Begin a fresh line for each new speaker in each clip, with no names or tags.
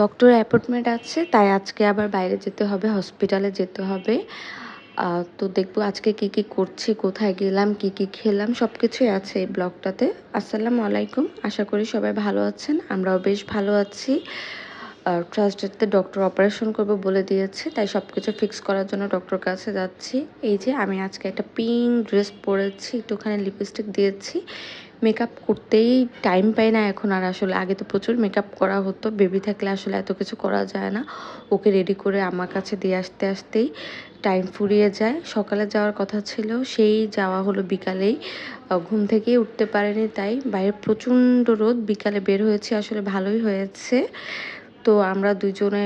Doctor appointment আছে, তাই আজকে আবার বাইরে যেতে হবে হসপিটালে যেতে হবে। তো দেখব আজকে কি কি করছি, কোথায় গেলাম, কি কি খেলাম সব কিছুই আছে এই ব্লগটাতে আসসালামু আলাইকুম, আশা করি সবাই ভালো আছেন, আমরাও বেশ ভালো আছি। ট্রাস্টেতে ডক্টর অপারেশন করবে বলে দিয়েছে, তাই সব কিছু ফিক্স করার জন্য ডক্টর কাছে যাচ্ছি। এই যে আমি আজকে একটা পিঙ্ক ড্রেস পরেছি, একটুখানি লিপস্টিক দিয়েছি। মেকআপ করতেই টাইম পাই না এখন আর আসলে, আগে তো প্রচুর মেকআপ করা হতো বেবি থাকলে আসলে এত কিছু করা যায় না। ওকে রেডি করে আমার কাছে দিয়ে আসতে আসতেই টাইম ফুরিয়ে যায়। সকালে যাওয়ার কথা ছিল, সেই যাওয়া হলো বিকালেই। ঘুম থেকেই উঠতে পারেনি তাই, বাইরে প্রচণ্ড রোদ, বিকালে বের হয়েছে, আসলে ভালোই হয়েছে। তো আমরা দুজনে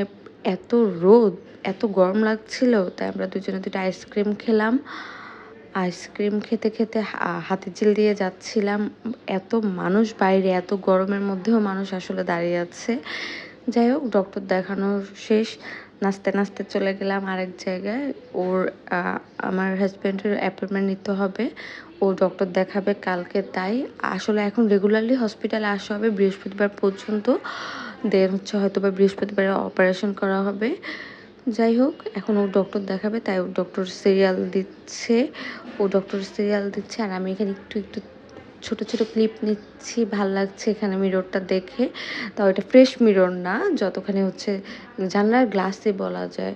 এত রোদ, এত গরম লাগছিল, তাই আমরা দুজনে দুটো আইসক্রিম খেলাম। আইসক্রিম খেতে খেতে হাতে চিল দিয়ে যাচ্ছিলাম। এত মানুষ বাইরে, এত গরমের মধ্যেও মানুষ আসলে দাঁড়িয়ে আছে। যাই হোক, ডক্টর দেখানো শেষ। নাচতে নাচতে চলে গেলাম আরেক জায়গায়। ওর আমার হাজব্যান্ডের অ্যাপয়েন্টমেন্ট নিতে হবে। ও ডক্টর দেখাবে কালকে, তাই আসলে এখন রেগুলারলি হসপিটালে আসা হবে। বৃহস্পতিবার পর্যন্ত। দেন হচ্ছে হয়তো বা বৃহস্পতিবারে অপারেশন করা হবে। যাই হোক, এখন ও ডক্টর দেখাবে, তাই ও ডক্টর সিরিয়াল দিচ্ছে, ও ডক্টর সিরিয়াল দিচ্ছে, আর আমি এখানে একটু একটু ছোট ছোট ক্লিপ নিচ্ছি, ভালো লাগছে এখানে মিররটা দেখে। তাও এটা ফ্রেশ মিরর না, যতখানি হচ্ছে জানলার গ্লাসে বলা যায়।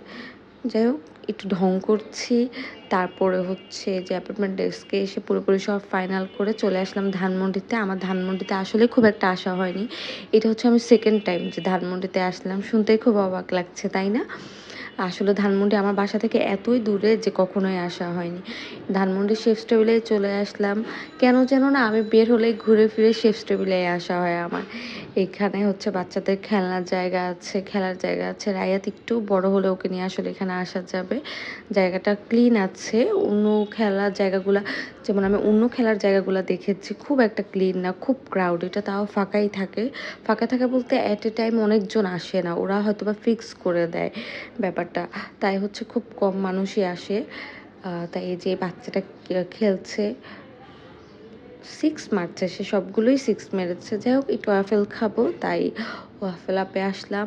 যাই হোক একটু ঢং করছি। তারপরে হচ্ছে যে অ্যাপার্টমেন্ট ডেস্কে এসে পুরোপুরি সব ফাইনাল করে চলে আসলাম ধানমন্ডিতে। আমার ধানমন্ডিতে আসলে খুব একটা আসা হয়নি। এটা হচ্ছে আমি সেকেন্ড টাইম যে ধানমন্ডিতে আসলাম। শুনতেই খুব অবাক লাগছে, তাই না? আসলে ধানমন্ডি আমার বাসা থেকে এতই দূরে যে কখনোই আসা হয়নি। ধানমন্ডি শেফস টেবিলে চলে আসলাম। কেন যেন না আমি বের হলে ঘুরে ফিরে শেফস টেবিলে আসা হয় আমার। এখানে হচ্ছে বাচ্চাদের খেলনার জায়গা আছে, খেলার জায়গা আছে। রায়াত একটু বড় হলে ওকে নিয়ে আসলে এখানে আসা যাবে। জায়গাটা ক্লিন আছে। অন্য খেলার জায়গাগুলো, যেমন আমি অন্য খেলার জায়গাগুলো দেখেছি, খুব একটা ক্লিন না, খুব ক্রাউড এটা তাও ফাঁকাই থাকে। ফাঁকা থাকে বলতে অ্যাট এ টাইম অনেকজন আসে না, ওরা হয়তো বা ফিক্স করে দেয় ব্যাপারটা। তাই হচ্ছে খুব কম মানুষই আসে। তাই এই যে বাচ্চাটা খেলছে সিক্স মারছে সে সবগুলোই সিক্স মেরেছে। যাই হোক, একটু ওয়াফেল খাব, তাই ওয়াফেল আপে আসলাম,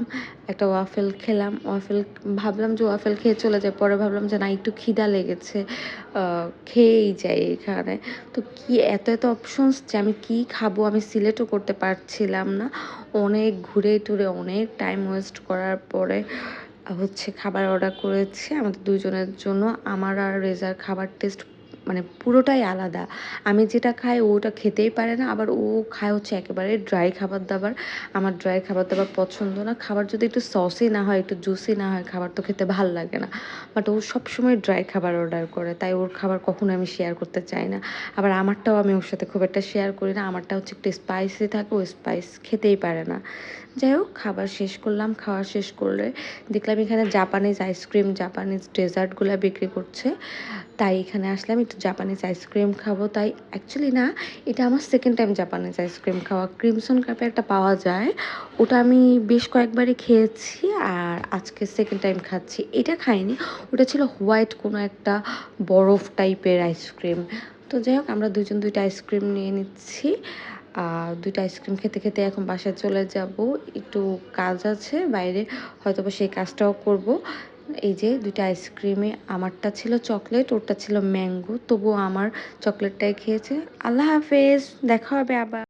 একটা ওয়াফেল খেলাম ওয়াফেল ভাবলাম যে ওয়াফেল খেয়ে চলে যায় পরে ভাবলাম যে না, একটু খিদা লেগেছে খেয়েই যাই এখানে। তো কি, এত এত অপশনস যে আমি কি খাব, আমি সিলেক্টও করতে পারছিলাম না। অনেক ঘুরে টুরে, অনেক টাইম ওয়েস্ট করার পরে হচ্ছে খাবার অর্ডার করেছি। আমাদের দুজনের জন্য, আমার আর রেজার খাবার টেস্ট মানে পুরোটাই আলাদা। আমি যেটা খাই ওটা খেতেই পারে না, আবার ও খায় হচ্ছে একেবারে ড্রাই খাবার দাবার। আমার ড্রাই খাবার দাবার পছন্দ না। খাবার যদি একটু সসই না হয়, একটু জুসি না হয়, খাবার তো খেতে ভালো লাগে না। বাট ও সবসময় ড্রাই খাবার অর্ডার করে, তাই ওর খাবার কখনো আমি শেয়ার করতে চাই না। আবার আমারটাও আমি ওর সাথে খুব একটা শেয়ার করি না। আমারটা হচ্ছে একটু স্পাইসি থাকে, ও স্পাইস খেতেই পারে না। যাই হোক, খাবার শেষ করলাম। খাওয়া শেষ করলে দেখলাম এখানে জাপানিজ আইসক্রিম জাপানিজ ডেজার্টগুলো বিক্রি করছে। তাই এখানে আসলাম, একটু জাপানিজ আইসক্রিম খাব, তাই অ্যাকচুয়ালি না, এটা আমার second time Japanese ice cream খাওয়া। ক্রিমসন কাপে একটা পাওয়া যায়, ওটা আমি বেশ কয়েকবারই খেয়েছি আর আজকে সেকেন্ড টাইম খাচ্ছি। এটা খাইনি, ওটা ছিল হোয়াইট কোনো একটা বরফ টাইপের আইসক্রিম তো যাই হোক, আমরা দুজন দুইটা আইসক্রিম নিয়ে নিচ্ছি। আর দুইটা আইসক্রিম খেতে খেতে এখন বাসায় চলে যাব। একটু কাজ আছে, বাইরে হয়তো সেই কাজটাও করব। এই যে দুইটা আইসক্রিমে, আমারটা ছিল চকলেট, ওরটা ছিল ম্যাঙ্গো তবু আমার চকলেটটাই খেয়েছে। আল্লাহ হাফেজ, দেখা হবে আবার।